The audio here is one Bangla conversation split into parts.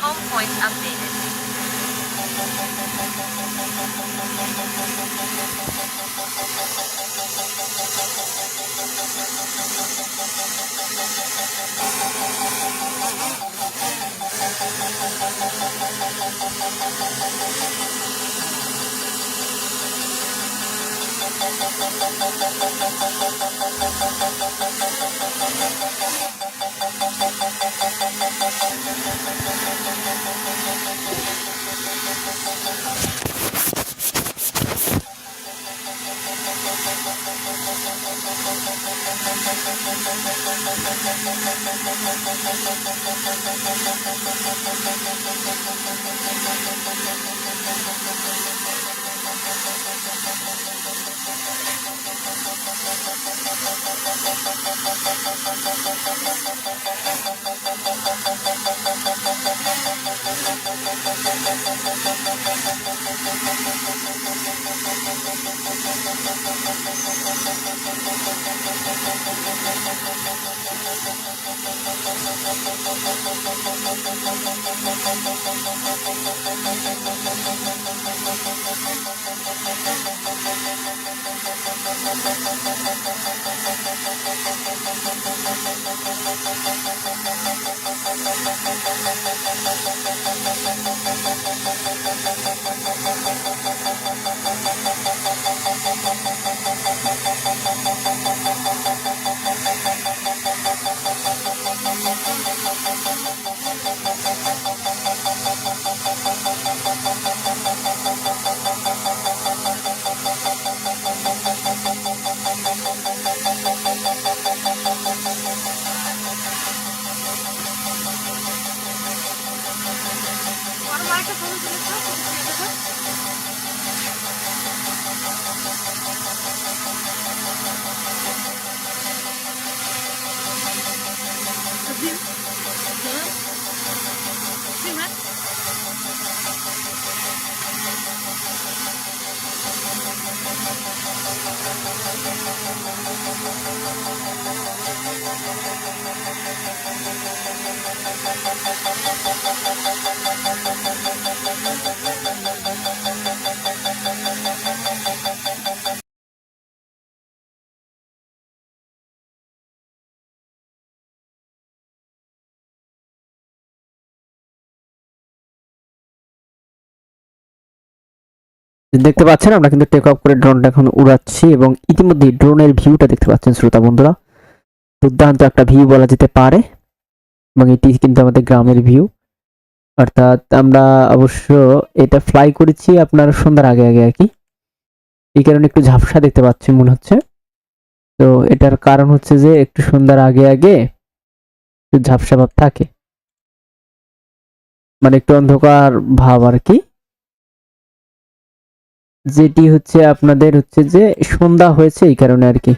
Home point updated. Thank ハハハハ! দেখতে পাচ্ছেন, আমরা কিন্তু টেক অফ করে ড্রোনটা এখন উড়াচ্ছি এবং ইতিমধ্যে ড্রোনের ভিউটা দেখতে পাচ্ছেন শ্রোতা বন্ধুরা। দুর্দান্ত একটা ভিউ বলা যেতে পারে এবং এটি কিন্তু আমাদের গ্রামের ভিউ অর্থাৎ আমরা অবশ্য এটা ফ্লাই করেছি আপনার সন্ধ্যার আগে আগে আর কি। এই কারণে একটু ঝাপসা দেখতে পাচ্ছেন মনে হচ্ছে। তো এটার কারণ হচ্ছে যে একটু সন্ধ্যার আগে আগে একটু ঝাপসা ভাব থাকে। মানে একটু অন্ধকার ভাব আর কি। যেটি হচ্ছে আপনাদের হচ্ছে যে সন্ধ্যা হয়েছে এই কারণে আর কি।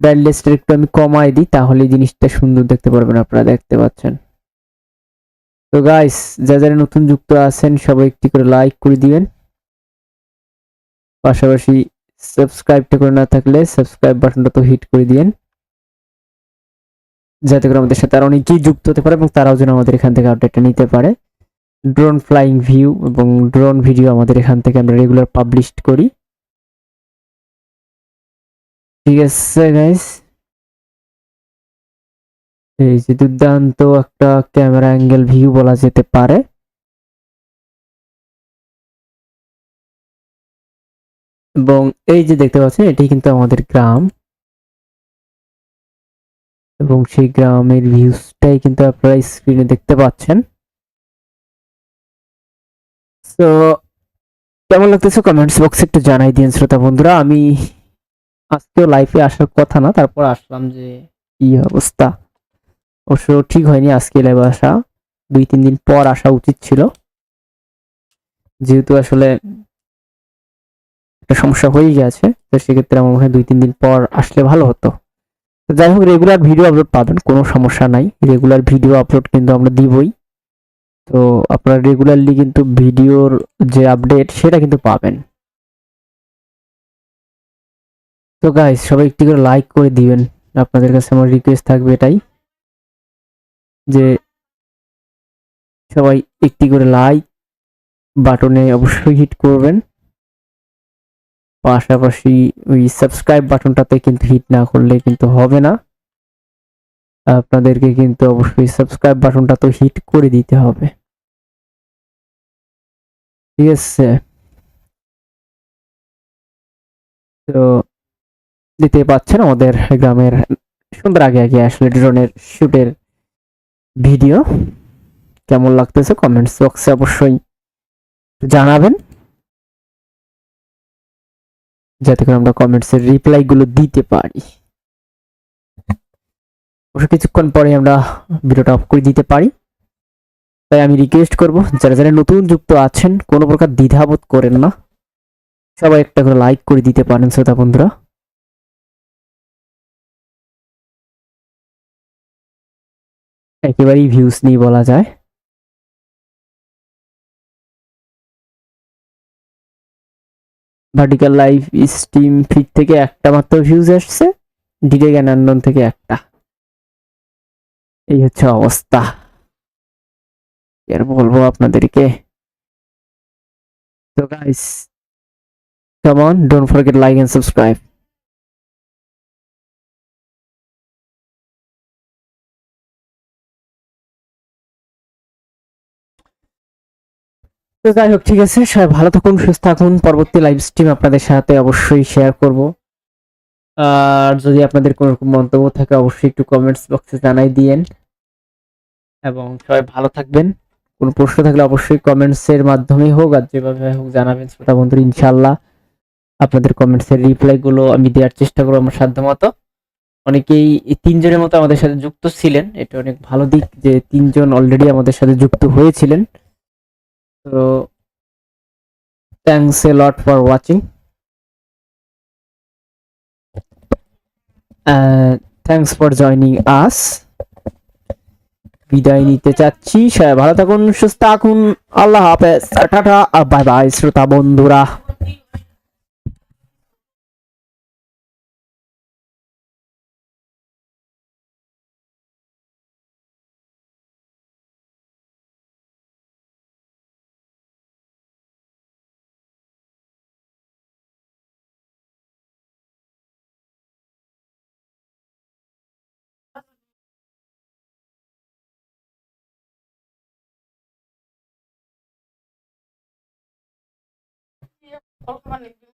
ব্রাইটনেসটা একটু আমি কমাই দিই, তাহলে জিনিসটা সুন্দর দেখতে পারবেন আপনারা, দেখতে পাচ্ছেন। তো গাইস যা যারা নতুন যুক্ত আছেন, সবাই একটি করে লাইক করে দিবেন। পাশাপাশি সাবস্ক্রাইবটা করে না থাকলে সাবস্ক্রাইব বাটনটা তো হিট করে দিবেন যাতে করে আমাদের সাথে আর অনেকেই যুক্ত হতে পারে এবং তারাও যেন আমাদের এখান থেকে আপডেটটা নিতে পারে। ড্রোন ফ্লাইং ভিউ এবং ড্রোন ভিডিও আমাদের এখান থেকে আমরা রেগুলার পাবলিশ করি। ঠিক আছে গাইস এই যে দুর্দান্ত একটা ক্যামেরা অ্যাঙ্গেল ভিউ বলা যেতে পারে। এবং এই যে দেখতে পাচ্ছেন, এটি কিন্তু আমাদের গ্রাম। এবং সেই গ্রামের ভিউজটাই কিন্তু আপনারা স্ক্রিনে দেখতে পাচ্ছেন। তো কেমন লাগতেছে কমেন্টস বক্সে একটু জানাই দিন শ্রোতা বন্ধুরা। আমি আজকেও লাইফে আসার কথা না, তারপর আসলাম যে কি অবস্থা। অবশ্য ঠিক হয়নি আজকে লাইভে আসা। দুই, তিন দিন পর আসা উচিত ছিল। যেহেতু আসলে একটা সমস্যা হয়ে গেছে, তো সেক্ষেত্রে আমার মনে হয় দুই, তিন দিন পর আসলে ভালো হতো। যাই হোক রেগুলার ভিডিও আপলোড পাবেন, কোনো সমস্যা নাই। রেগুলার ভিডিও আপলোড কিন্তু আমরা দিবই। তো আপনারা রেগুলারলি কিন্তু ভিডিওর যে আপডেট সেটা কিন্তু পাবেন। তো গাইস সবাই একটি করে লাইক করে দিবেন। আপনাদের কাছে আমার রিকোয়েস্ট থাকবে এটাই, যে সবাই একটি করে লাইক বাটনে অবশ্যই হিট করবেন। পাশাপাশি ওই সাবস্ক্রাইব বাটনটাতে কিন্তু হিট না করলে কিন্তু হবে না। আপনাদেরকে কিন্তু অবশ্যই সাবস্ক্রাইব বাটনটা তো হিট করে দিতে হবে। ঠিক আছে? তো দিতে পাচ্ছেন আমাদের গ্রামের সুন্দর আগে আগে আসলে ড্রোনের শুটের ভিডিও। কেমন লাগতেছে কমেন্টস বক্সে অবশ্যই জানাবেন। যাতে করে আমরা কমেন্টসের রিপ্লাইগুলো দিতে পারি। অবশ্য কিছুক্ষণ পরে আমরা ভিডিওটা অফ করে দিতে পারি। তাই আমি রিকোয়েস্ট করব, যারা যারা নতুন যুক্ত আছেন, কোনো প্রকার দ্বিধাবোধ করেন না। সবাই একটা করে লাইক করে দিতে পারেন, শ্রোতা বন্ধুরা। একেবারেই ভিউজ নিয়ে বলা যায়। ভার্টিক্যাল লাইভ স্টিম ফিড থেকে একটা মাত্র ভিউজ আসছে ডিডে জ্ঞানান্দন থেকে একটা। এই হচ্ছে অবস্থা। আর বলব আপনাদেরকে। তো guys come on, don't forget like and subscribe তো যাই হোক, ঠিক আছে, সবাই ভালো থাকুন, সুস্থ থাকুন। পরবর্তী লাইভ স্ট্রিম আপনাদের সাথে অবশ্যই শেয়ার করব। আর যদি আপনাদের কোনো রকম মন্তব্য থাকে, অবশ্যই একটু কমেন্টস বক্সে জানাই দিয়েন। এবং সবাই ভালো থাকবেন। কোনো প্রশ্ন থাকলে অবশ্যই কমেন্টসের মাধ্যমে হোক, আর যেভাবে হোক জানাবেন শ্রোতা বন্ধুরা ইনশাল্লাহ আপনাদের কমেন্টস এর রিপ্লাই গুলো আমি দেওয়ার চেষ্টা করব আমার সাধ্য মতো অনেকেই তিনজনের মতো আমাদের সাথে যুক্ত ছিলেন। এটা অনেক ভালো দিক যে তিনজন অলরেডি আমাদের সাথে যুক্ত হয়েছিলেন। তো thanks a lot for watching thanks for joining us বিদায় নিতে চাচ্ছি। সবাই ভালো থাকুন, সুস্থ থাকুন। আল্লাহ হাফেজ। টাটা বাই বাই শ্রোতা বন্ধুরা। Alle